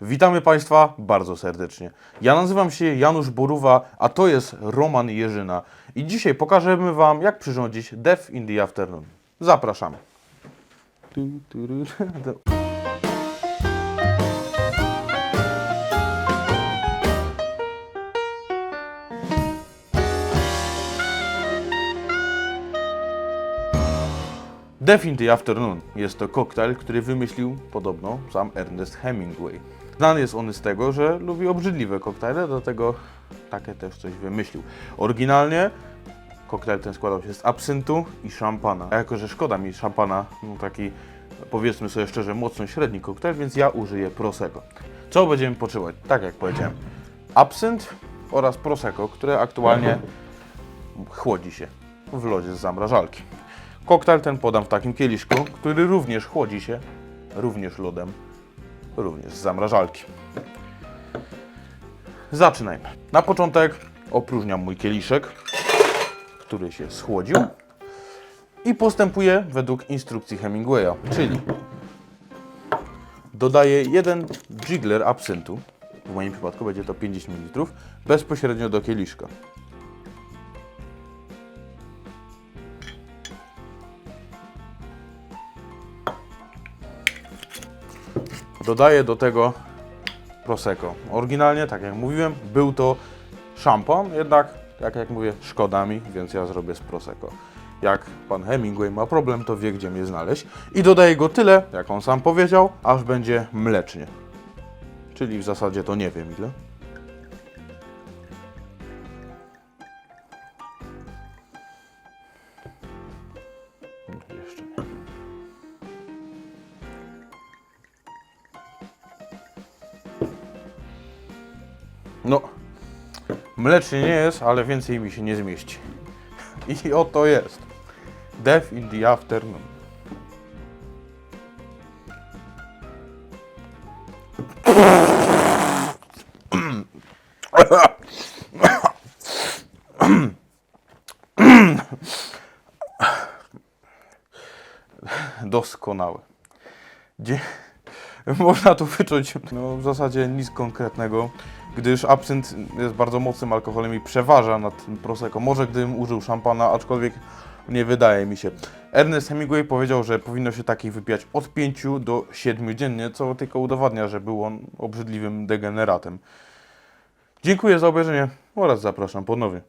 Witamy Państwa bardzo serdecznie. Ja nazywam się Janusz Boruwa, a to jest Roman Jerzyna. I dzisiaj pokażemy Wam, jak przyrządzić Death in the Afternoon. Zapraszamy. Death in the Afternoon jest to koktajl, który wymyślił podobno sam Ernest Hemingway. Znany jest on z tego, że lubi obrzydliwe koktajle, dlatego takie też coś wymyślił. Oryginalnie koktajl ten składał się z absyntu i szampana. A jako, że szkoda mi szampana, no taki powiedzmy sobie szczerze, mocno średni koktajl, więc ja użyję Prosecco. Co będziemy potrzebować? Tak jak powiedziałem, absynt oraz Prosecco, które aktualnie chłodzi się w lodzie z zamrażalki. Koktajl ten podam w takim kieliszku, który również chłodzi się, również lodem, również z zamrażalki. Zaczynajmy. Na początek opróżniam mój kieliszek, który się schłodził i postępuję według instrukcji Hemingwaya, czyli dodaję jeden jiggler absyntu, w moim przypadku będzie to 50 ml, bezpośrednio do kieliszka. Dodaję do tego Prosecco. Oryginalnie, tak jak mówiłem, był to szampan, jednak, jak, jak mówię, szkoda mi, więc ja zrobię z Prosecco. Jak pan Hemingway ma problem, to wie, gdzie mnie znaleźć. I dodaję go tyle, jak on sam powiedział, aż będzie mlecznie. Czyli w zasadzie to nie wiem ile. Jeszcze nie. No, mlecznie nie jest, ale więcej mi się nie zmieści. I oto jest. Death in the Afternoon. Doskonałe. Dzie- Można tu wyczuć no, w zasadzie nic konkretnego, gdyż absynt jest bardzo mocnym alkoholem i przeważa nad Prosecco. Może gdybym użył szampana, aczkolwiek nie wydaje mi się. Ernest Hemingway powiedział, że powinno się takich wypijać od 5 do 7 dziennie, co tylko udowadnia, że był on obrzydliwym degeneratem. Dziękuję za obejrzenie oraz zapraszam ponownie.